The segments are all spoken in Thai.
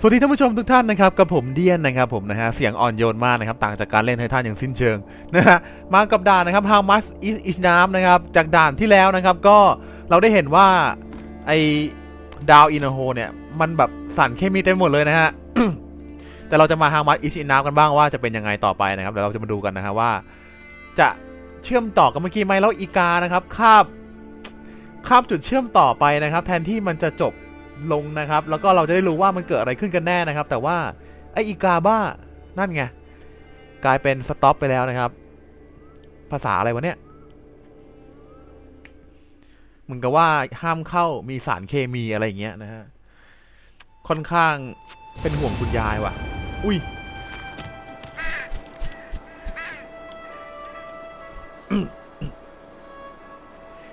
สวัสดีท่านผู้ชมทุกท่านนะครับกับผมเดียนนะครับผมนะฮะเสียงอ่อนโยนมากนะครับต่างจากการเล่นไททันอย่างสิ้นเชิงนะฮะมากับด่านนะครับ How much is is น้ำนะครับจากด่านที่แล้วนะครับก็เราได้เห็นว่าไอดาวอินโฮเนี่ยมันแบบสารเคมีเต็มหมดเลยนะฮะแต่เราจะมา How much is in น้ำกันบ้างว่าจะเป็นยังไงต่อไปนะครับเดี๋ยวเราจะมาดูกันนะฮะว่า จะเชื่อมต่อกับเมื่อกี้ไหมแล้วอีกานะครับคาบคาบจุดเชื่อมต่อไปนะครับ แทนที่มันจะจบ ลงนะครับ แล้วก็เราจะได้รู้ว่ามันเกิดอะไรขึ้นกันแน่นะครับ แต่ว่าไออีกาบ้านั่นไงกลายเป็นสต็อปไปแล้วนะครับ ภาษาอะไรวะเนี่ยมึงก็ว่าห้ามเข้ามีสารเคมีอะไรอย่างเงี้ยนะฮะค่อนข้างเป็นห่วงคุณยายว่ะ อุ้ย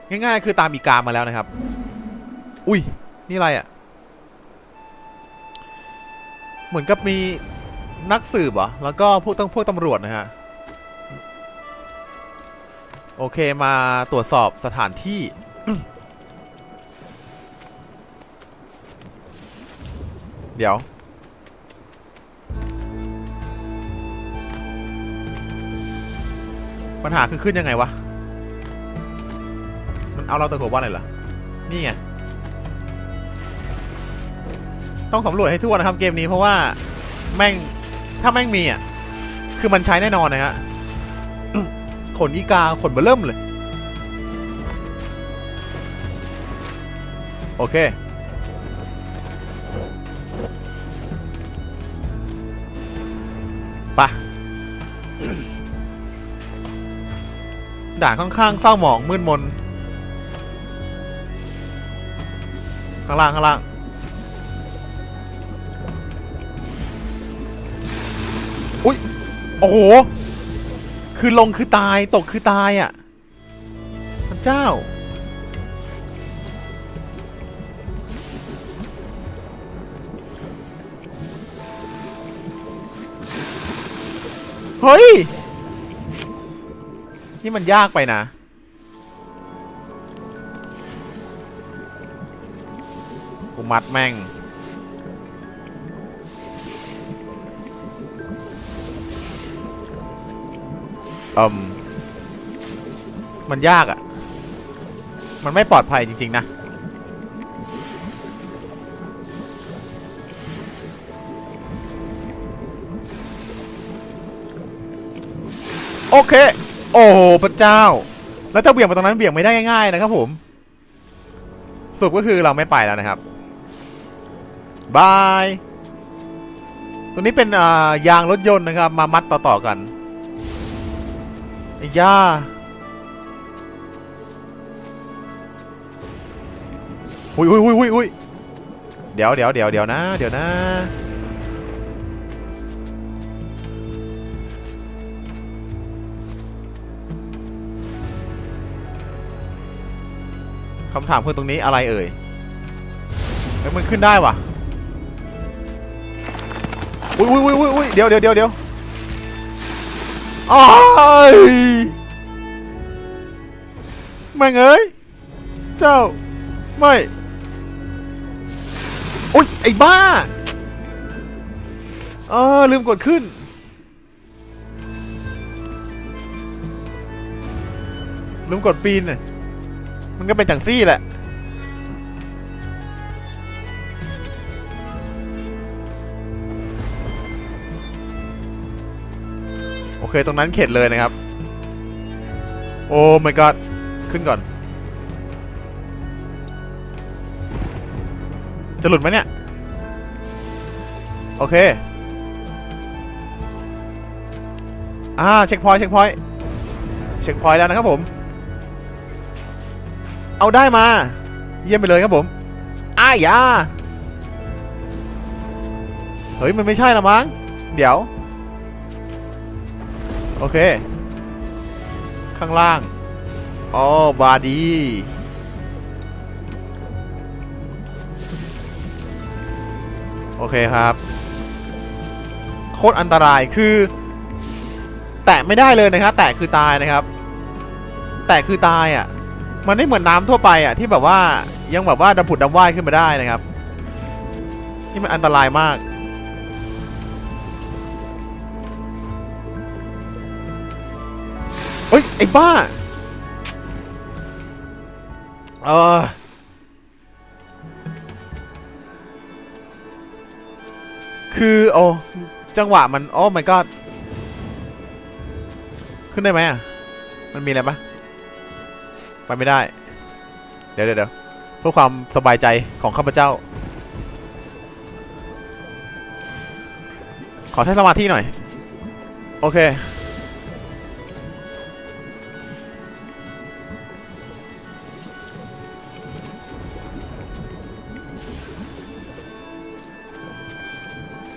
ง่ายๆ คือตามอีกามาแล้วนะครับ อุ้ย นี่อะไรอะ่ะ เหมือนกับมีนักสืบเหรอแล้วก็พวกต้องพวกตำรวจนะฮะ โอเคมาตรวจสอบสถานที่ เดี๋ยว ปัญหาคือขึ้นยังไงวะ มันเอาเราตะโกนว่าอะไรเหรอ นี่ไง ต้องสำรวจให้ทั่วนะครับเกมนี้เพราะว่าแม่งถ้าแม่งมีอะคือมันใช้แน่นอนนะฮะขนอีกาขนเบอเริ่มเลย โอเคไปะด่านค่อนข้างเศร้าหมองมืดมน ข้างล่าง ข้างล่าง อ้โห คือลงคือตายตกคือตายอะพระเจ้า เฮ้ย นี่มันยากไปนะกูมัดแม่ง อืมมันยากอะ่ะ มันไม่ปลอดภัยจริง ๆ นะ โอเค โอ้พระเจ้า แล้วถ้าเบี่ยงไปตรงนั้นเบี่ยงไม่ได้ง่ายๆนะครับผมสรุปก็คือเราไม่ไปแล้วนะครับบายตัวนี้เป็นอ่ายางรถยนต์นะครับ มามัดต่อ ๆ กัน อ้ย่าหุยหุยหุยหุยหุยเดี๋ยวเดี๋ยวเดี๋ยวเดี๋ยวนะ เดี๋ยวนะคำถามคือตรงนี้อะไรเอ่ยเฮ้ยมันขึ้นได้วะฮุยอุ้ยอุ้ยอุ้ยอุ้ยเดี๋ยวเดี๋ยวเดี๋ยวเดี๋ยว อ้ายแม่งเอ้ย เจ้า ไม่อุ้ยไอ้บ้า เออ ลืมกดขึ้น ลืมกดปีนน่ะมันก็เป็นจังซี่แหละ โอเคตรงนั้นเข็ดเลยนะครับ โอ้ my god ขึ้นก่อน จะหลุดไหมเนี่ย โอเคอ่าเช็คพอยต์เช็คพอยต์เช็คพอยต์แล้วนะครับผม เอาได้มา เยี่ยมไปเลยครับผมอ้ายาเฮ้ย มันไม่ใช่ละมั้ง เดี๋ยว โอเค ข้างล่างอ๋อบาดีโอเคครับ โคตรอันตรายคือ แตะไม่ได้เลยนะครับ แตะคือตายนะครับ แตะคือตายอะ มันไม่เหมือนน้ำทั่วไปอะ ที่แบบว่ายังแบบว่าดำผุดดำว่ายขึ้นมาได้นะครับ นี่มันอันตรายมาก ฮ้ย ไอ้บ้าเออคือโอ้จังหวะมันโอ้ my god ขึ้นได้ไหมอะ มันมีอะไรปะไปไม่ได้ เดี๋ยวเดี๋ยวเดี๋ยวเพื่อความสบายใจของข้าพเจ้า ขอใช้สมาธิหน่อย โอเค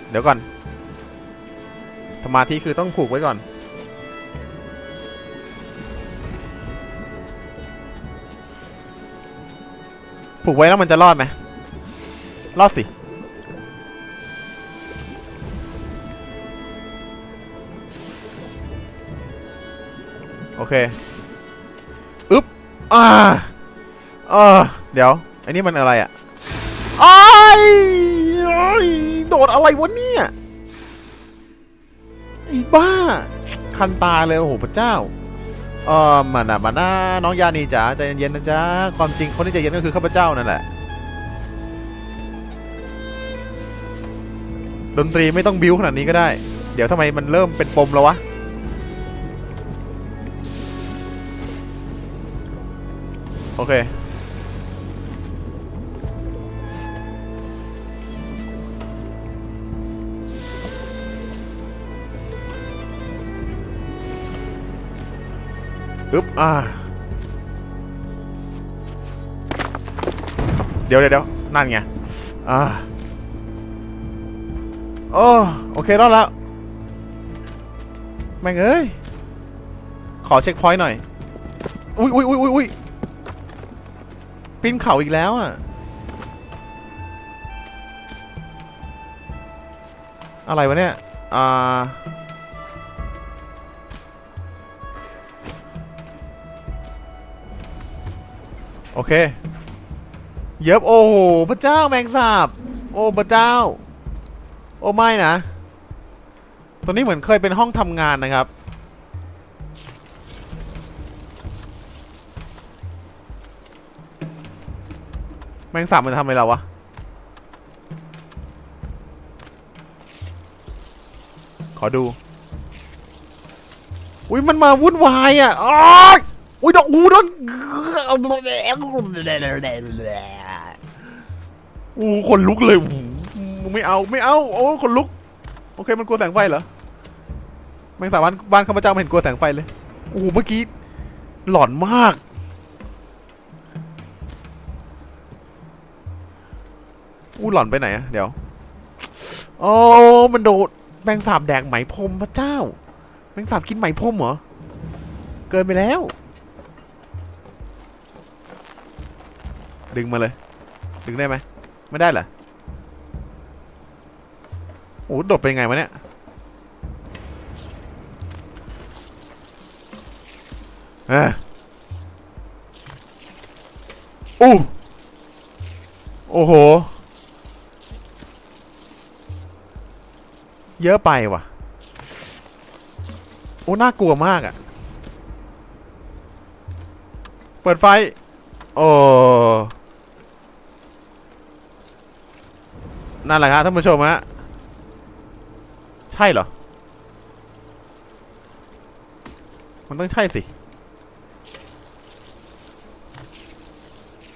เดี๋ยวก่อน สมาธิคือต้องผูกไว้ก่อน ผูกไว้แล้วมันจะรอดไหมรอดสิ โอเค อึ๊บ อ่าเออเดี๋ยว อันนี้มันอะไรอะอ้ายอ้าย โดดอะไรวะเนี่ยไอ้บ้า คันตาเลยโอ้โหพระเจ้าเออมานะมานะน้องยานีจ๋าใจเย็นๆนะจ๊ะความจริงคนที่ใจเย็นก็คือข้าพเจ้านั่นแหละดนตรีไม่ต้องบิ้วขนาดนี้ก็ได้ เดี๋ยวทำไมมันเริ่มเป็นปมแล้ววะโอเค อึ๊บอ่าเดี๋ยวเดี๋ยวเดี๋ยวนั่นไง อ่าโอ้โอเค รอดแล้ว แม่งเอ้ย ขอเช็คพอยต์หน่อย อุ้ยอุ้ยอุ้ยอุ้ยอุ้ยปีนเขาอีกแล้วอะ อะไรวะเนี่ย อ่า โอเค เย็บโอ้โหพระเจ้าแมงสาบ โอ้พระเจ้า โอ้ไม่นะตัวนี้เหมือนเคยเป็นห้องทำงานนะครับ แมงสาบมันทำอะไรเราวะขอดู อุ้ยมันมาวุ่นวายอะอ้ายอุ้ยดอกอูดอก อู้คนลุกเลยอู้ไม่เอาไม่เอาโอ้คนลุก โอเคมันกลัวแสงไฟเหรอแมงสาบบ้านบ้านข้าพเจ้าไม่เห็นกลัวแสงไฟเลยโอ้เมื่อกี้หลอนมาก อู้หลอนไปไหนอะเดี๋ยว โอ้มันโดดแมงสาบแดกไหมพรมพระเจ้า แมงสาบกินไหมพรมเหรอ เกินไปแล้ว ดึงมาเลย ดึงได้ไหมไม่ได้เหรอโอ้โดดไปยังไงวะเนี่ยเอะอู้โอ้โห เยอะไปว่ะ โอ้น่ากลัวมากอะ่ะ เปิดไฟ โอ้ นั่นแหละครับท่านผู้ชมฮะใช่เหรอ มันต้องใช่สิ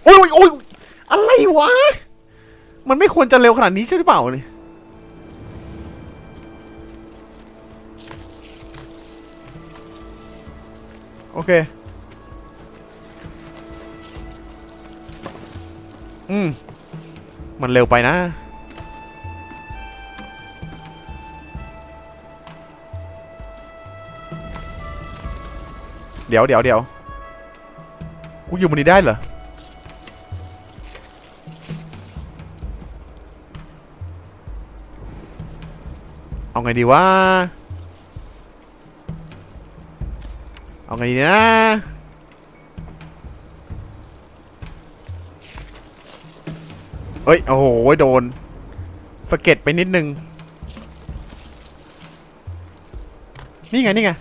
โอ้ยโอ้ยโอ้ยอะไรวะ มันไม่ควรจะเร็วขนาดนี้ใช่หรือเปล่าเนี่ยโอเค อืม มันเร็วไปนะ ดี๋ยวเดี๋ยวเดี๋ยวกูอยู่บนนี้ได้เหรอเอาไงดีวะ เอาไงดีนะ เอ้ย โอ้โห โดน สะเก็ดไปนิดนึง นี่ไง นี่ไง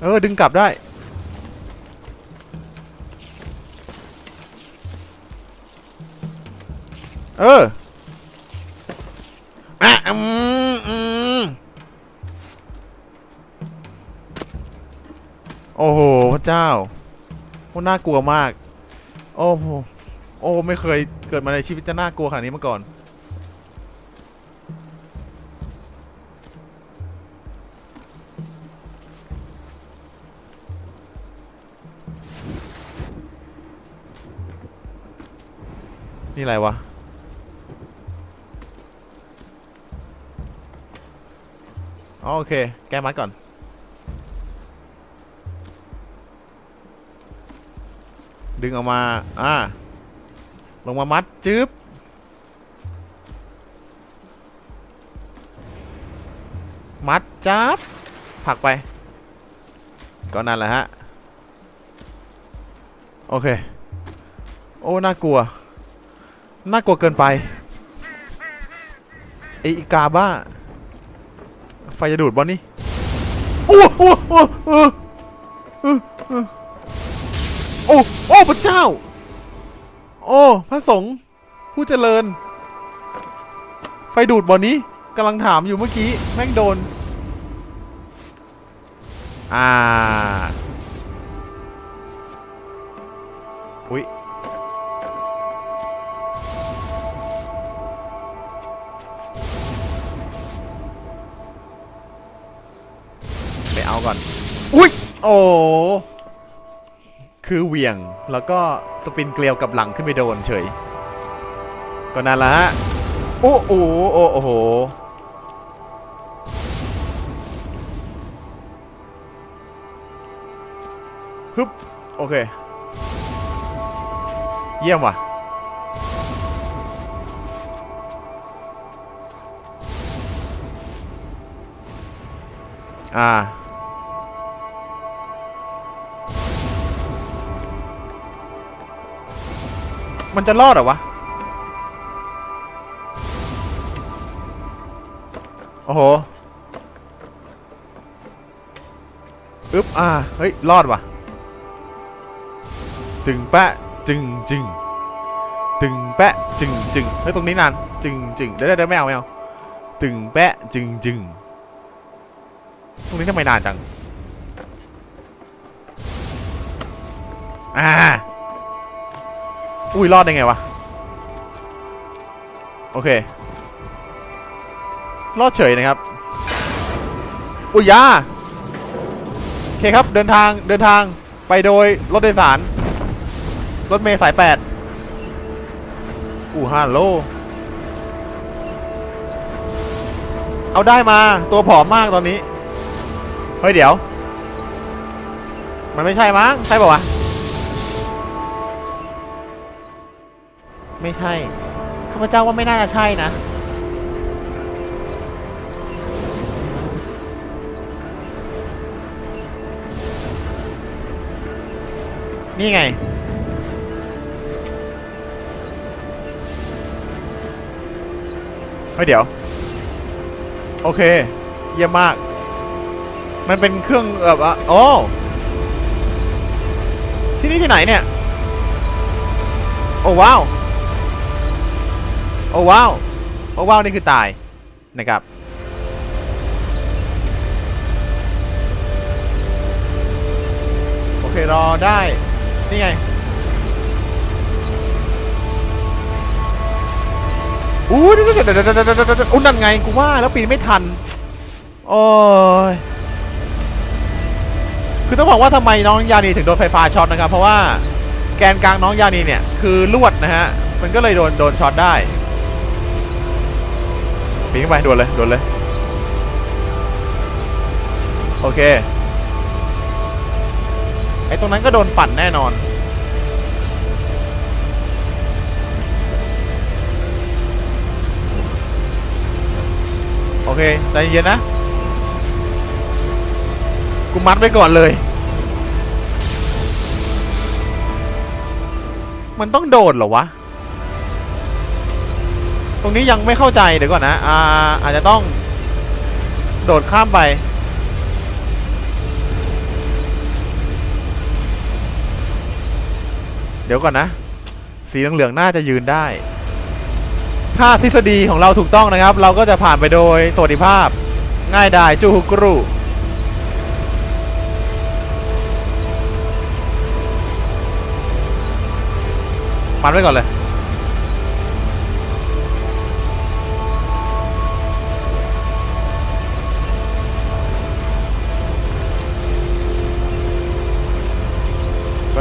เออ ดึงกลับได้ เอออะอืมอืมโอ้โหพระเจ้าโอ้น่ากลัวมาก โอ้โหโอ้ไม่เคยเกิดมาในชีวิตจะน่ากลัวขนาดนี้มาก่อน นี่อะไรวะ อ๋อโอเค แก้มัดก่อน ดึงออกมา อ่า ลงมามัด จึ๊บ มัดจับผลักไป ก็นั่นแหละฮะ โอเค โอ้ น่ากลัว น่ากลัวเกินไปไออีกาบ้า ฟจะดูดบอลนี่โอ้โอ้โอ้โอ้โอ้โอ้โอ้พระเจ้า โอ้พระสงฆ์ผู้เจริญ ไฟดูดบอลนี้กำลังถามอยู่เมื่อกี้ แม่งโดน อ่า โอ้คือเหวี่ยงแล้วก็สปินเกลียวกับหลังขึ้นไปโดนเฉย ก็นั่นละฮะ โอ้โหโอ้โอ้โหฮึบโอเค เยี่ยมว่ะอ่า มันจะรอดเหรอวะ โอ้โห อึ๊บ อ่า เฮ้ย รอดว่ะตึงแปะ จึงจึงตึงแปะ จึงจึงเฮ้ย ตรงนี้นาน จึงจึงเดี๋ยวเดี๋ยวไม่เอาไม่เอาตึงแปะ จึงจึงตรงนี้ทำไมนานจัง อ่า อุ้ยรอดได้ไงวะ โอเค รอดเฉยนะครับ อุ้ยยาโอเคครับ เดินทางเดินทางไปโดยรถโดยสาร รถเมล์สายแปดอู้ฮัลโหลเอาได้มาตัวผอมมากตอนนี้ เฮ้ย เดี๋ยว มันไม่ใช่มั้งใช่ป่าวะ ไม่ใช่ข้าพเจ้าว่าไม่น่าจะใช่นะ นี่ไง เฮ้ยเดี๋ยว โอเค เยี่ยมมาก มันเป็นเครื่องแบบว่าโอ้ที่นี่ที่ไหนเนี่ย โอ้ว้าว โอ้ว้าว โอ้ว้าว นี่คือตายนะครับ โอเค รอได้ นี่ไงอู้นี่นี่เดี๋ยวเดี๋ยวเดี๋ยวเดี๋ยวเดี๋ยวอุ้นนั่นไง กูว่า แล้วปีนไม่ทัน โอ้ย คือต้องบอกว่าทำไมน้องยานีถึงโดนไฟฟ้าช็อตนะครับ เพราะว่าแกนกลางน้องยานีเนี่ย คือลวดนะฮะ มันก็เลยโดนโดนช็อตได้ ปีนขึ้นไปโดนเลยโดนเลยโอเคไอ้ตรงนั้นก็โดนปั่นแน่นอนโอเคใจเย็นนะกูมัดไว้ก่อนเลย มันต้องโดดเหรอวะ ตรงนี้ยังไม่เข้าใจเดี๋ยวก่อนนะอาอาจจะต้อง โดดข้ามไป เดี๋ยวก่อนนะ สีเหลืองๆน่าจะยืนได้ ถ้าทฤษฎีของเราถูกต้องนะครับ เราก็จะผ่านไปโดยสวัสดิภาพ ง่ายดายจูฮุกรุมันไว้ก่อนเลย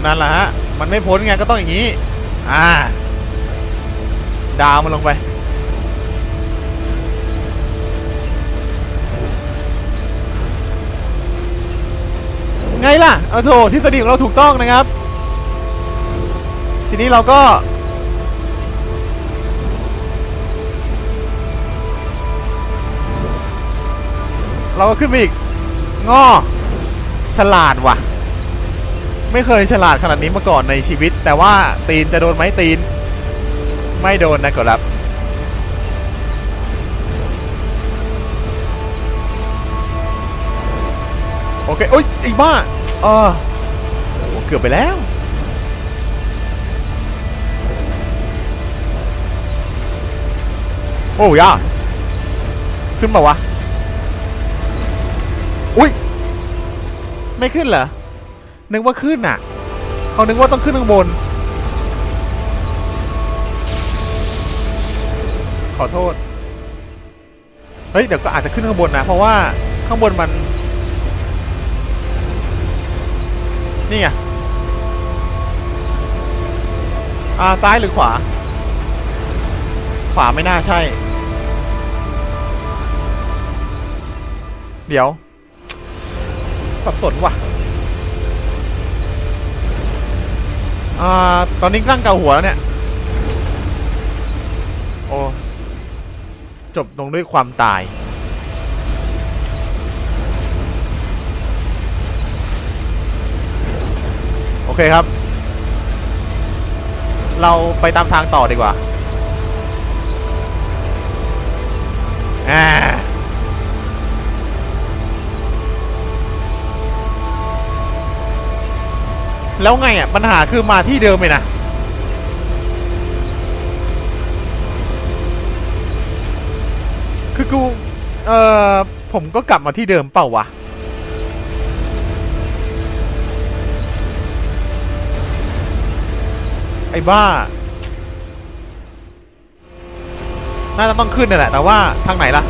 นั่นแหละฮะ มันไม่พ้นไงก็ต้องอย่างนี้ อ่า ดาวมันลงไป ไงล่ะ เอาโถทฤษฎีของเราถูกต้องนะครับ ทีนี้เราก็เราก็ขึ้นไปอีกงอฉลาดว่ะ ไม่เคยฉลาดขนาดนี้มาก่อนในชีวิต แต่ว่าตีนจะโดนไหมตีน ไม่โดนนะกรับโอเคโอ้ยไอ้บ้าเออโอ้เกือบไปแล้วโอ้ยาขึ้นมาวะ อุ้ย ไม่ขึ้นเหรอ นึกว่าขึ้นน่ะ เขานึกว่าต้องขึ้นข้างบน ขอโทษ เฮ้ย เดี๋ยวก็อาจจะขึ้นข้างบนนะ เพราะว่าข้างบนมัน นี่ไง อ่า ซ้ายหรือขวา ขวาไม่น่าใช่ เดี๋ยวสับสนว่ะ อ่าตอนนี้นั่งเกาหัวแล้วเนี่ย โอ้ จบลงด้วยความตาย โอเคครับ เราไปตามทางต่อดีกว่าอ่า แล้วไงอะ ปัญหาคือมาที่เดิมเลยนะ คือกู เอ่อ ผมก็กลับมาที่เดิมเปล่าวะ ไอ้บ้า น่าจะต้องขึ้นนี่นแหละ แต่ว่าทางไหนล่ะ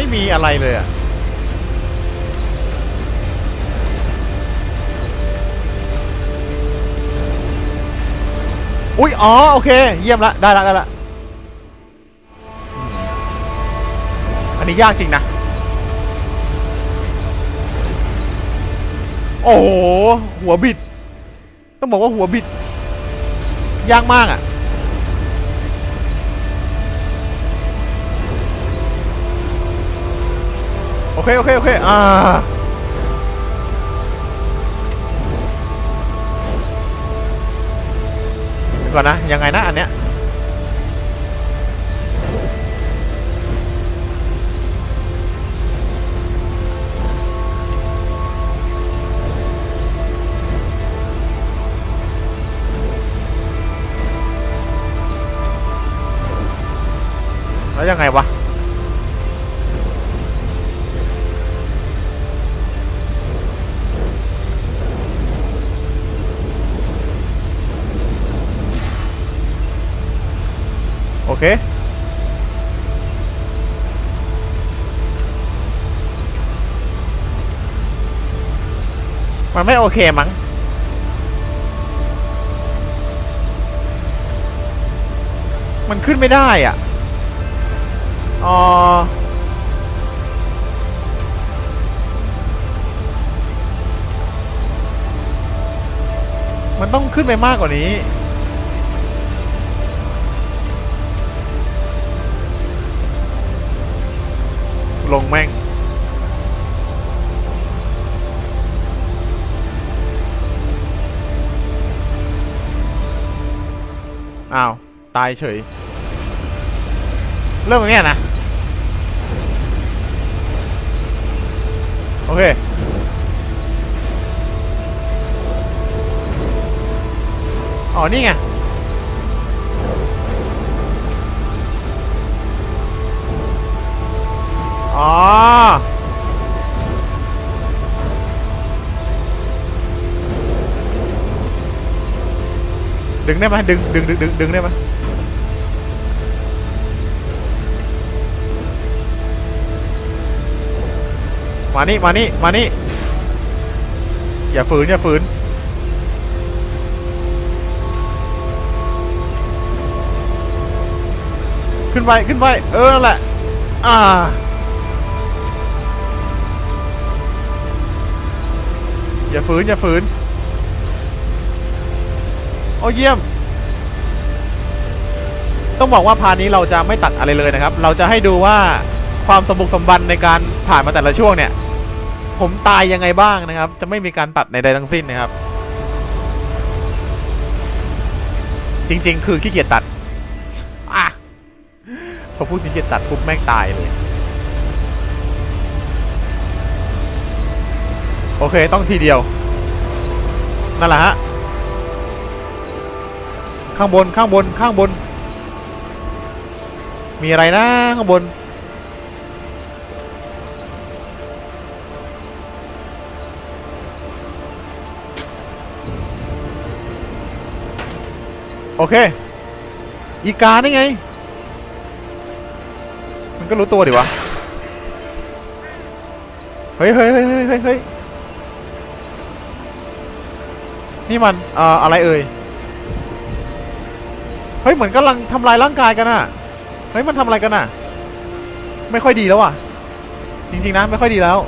ไม่มีอะไรเลยอะอุ้ยอ๋อ โอเค เยี่ยมละ ได้ละ ได้ละ อันนี้ยากจริงนะ โอ้โห หัวบิด ต้องบอกว่าหัวบิด ยากมากอะ โอเค โอเค โอเค อ่า ก่อนนะ ยังไงนะ อันเนี้ย แล้วยังไงวะ โอเค มันไม่โอเคมั้งมันขึ้นไม่ได้อะอ๋อมันต้องขึ้นไปมากกว่านี้ ลงแม่ง อ้าว ตายเฉย เรื่องเนี้ยนะ โอเคอ๋อนี่ไง ดึงได้ไหมดึงดึงดึงดึงดึงได้ไหมมานี่มานี่มานี่อย่าฝืนอย่าฝืนขึ้นไปขึ้นไปเออนั่นแหละอ่าอย่าฝืนอย่าฝืน โอ้เยี่ยม ต้องบอกว่าพานี้เราจะไม่ตัดอะไรเลยนะครับ เราจะให้ดูว่าความสมบุกสมบันในการผ่านมาแต่ละช่วงเนี่ย ผมตายยังไงบ้างนะครับ จะไม่มีการตัดในใดทั้งสิ้นนะครับ จริง ๆ คือขี้เกียจตัดอะพอพูดขี้เกียจตัดปุ๊บแม่งตายเลยโอเค ต้องทีเดียว นั่นแหละฮะ ข้างบนข้างบนข้างบน มีอะไรนะข้างบน โอเค อีกานี่ไง มันก็รู้ตัวดิวะ เฮ้ยเฮ้ยเฮ้ยเฮ้ยเฮ้ยเฮ้ยนี่มัน เอ่อ อะไรเอ่ย เฮ้ยเหมือนกำลังทำลายร่างกายกันอะเฮ้ยมันทำอะไรกันอะไม่ค่อยดีแล้วอะจริงๆนะไม่ค่อยดีแล้ว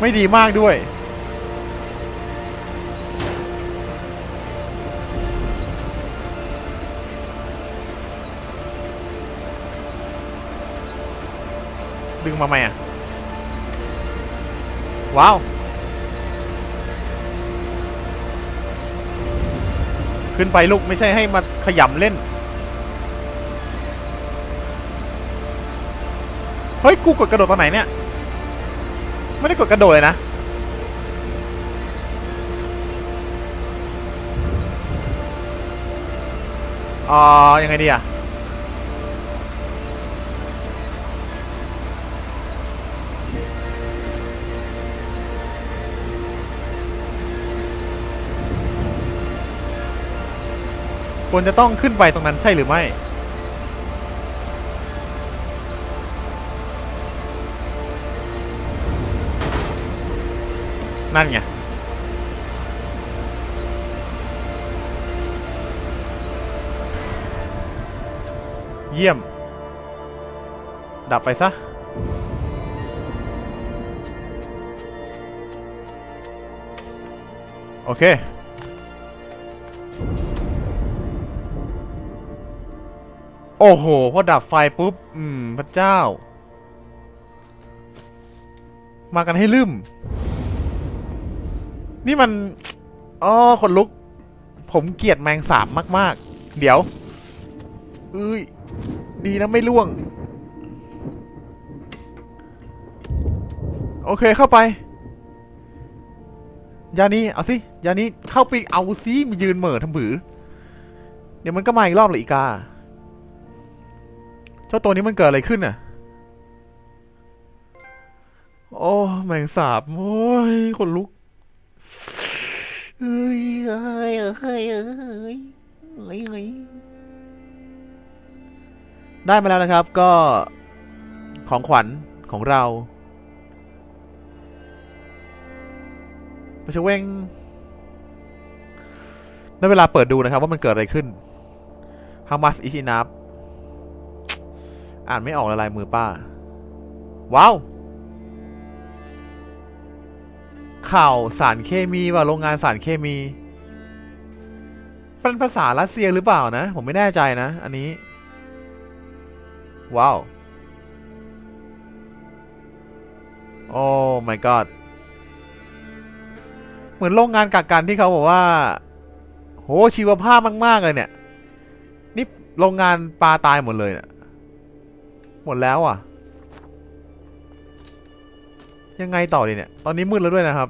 ไม่ดีมากด้วยดึงมาไหมอะ ว้าว ขึ้นไปลูกไม่ใช่ให้มาขยำเล่น เฮ้ย กูกดกระโดดตอนไหนเนี่ย ไม่ได้กดกระโดดเลยนะ อ่ายังไงดีอะ ควรจะต้องขึ้นไปตรงนั้นใช่หรือไม่ นั่นไง เยี่ยม ดับไฟซะโอเค โอ้โห พอดับไฟปุ๊บ อืม พระเจ้า มากันให้ลืม นี่มันอ๋อคนลุก ผมเกลียดแมงสาบมาก ๆ เดี๋ยวเอ้ย ดีนะไม่ล่วง โอเคเข้าไป ยานี้เอาสิ ยานี้เข้าไปเอาซิมายืนเหม่อทำผือ เดี๋ยวมันก็มาอีกรอบเลยอีกา เจ้าตัวนี้มันเกิดอะไรขึ้นน่ะ โอ้แมงสาบ โอ้ยขนลุกเอ้ยเอ้ยเอ้ยเอ้ยเอ้ยได้มาแล้วนะครับก็ของขวัญของเราไม่ใช่เวงได้เวลาเปิดดูนะครับว่ามันเกิดอะไรขึ้น How much is enough อ่านไม่ออกละลายมือป้า ว้าว ข่าวสารเคมีว่าโรงงานสารเคมีเป็นภาษารัสเซียหรือเปล่านะ ผมไม่แน่ใจนะ อันนี้ ว้าว โอ้ my god เหมือนโรงงานกักกันที่เขาบอกว่า โหชีวภาพมาก ๆ เลยเนี่ย นี่โรงงานปลาตายหมดเลยเนี่ย หมดแล้วอะ ยังไงต่อดีเนี่ย ตอนนี้มืดแล้วด้วยนะครับ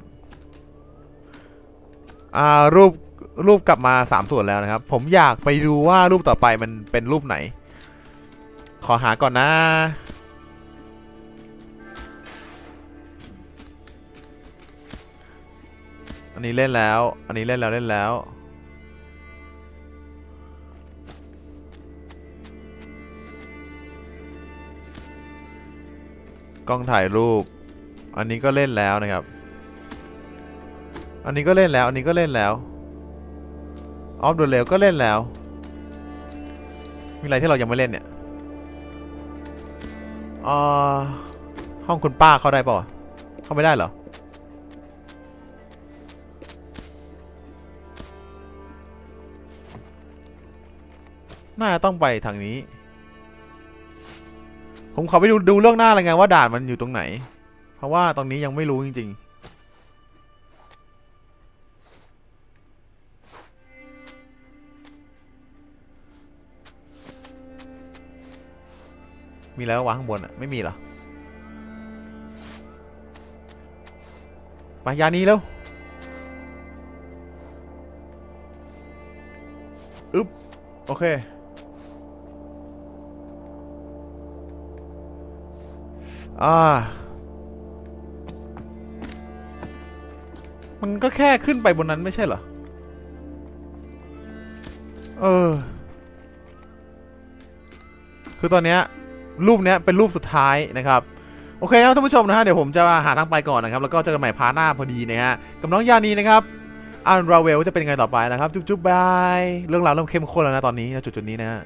อ่ารูปรูปกลับมาสามส่วนแล้วนะครับ ผมอยากไปดูว่ารูปต่อไปมันเป็นรูปไหน ขอหาก่อนนะอันนี้เล่นแล้ว อันนี้เล่นแล้วเล่นแล้ว กล้องถ่ายรูป อันนี้ก็เล่นแล้วนะครับ อันนี้ก็เล่นแล้ว อันนี้ก็เล่นแล้ว ออฟเดอะเลวก็เล่นแล้ว มีอะไรที่เรายังไม่เล่นเนี่ยอ่าห้องคุณป้าเข้าได้ป่ะเข้าไม่ได้เหรอ น่าจะต้องไปทางนี้ ผมขอไปดูดูเรื่องหน้าอะไรไงว่าด่านมันอยู่ตรงไหน เพราะว่าตรงนี้ยังไม่รู้จริง ๆมีแล้ววางข้างบนอะ ไม่มีเหรอมายานี้แล้วอึ๊บ โอเค อ่ามันก็แค่ขึ้นไปบนนั้นไม่ใช่เหรอ เออ คือตอนนี้รูปเนี้ยเป็นรูปสุดท้ายนะครับ โอเคครับท่านผู้ชมนะฮะ เดี๋ยวผมจะหาทางไปก่อนนะครับ แล้วก็เจอกันใหม่พาหน้าพอดีนะฮะ กับน้องยานีนะครับอันราเวลจะเป็นไงต่อไปนะครับ จุ๊บๆบาย เรื่องราวเริ่มเข้มข้นแล้วนะตอนนี้ณจุดๆนี้นะฮะ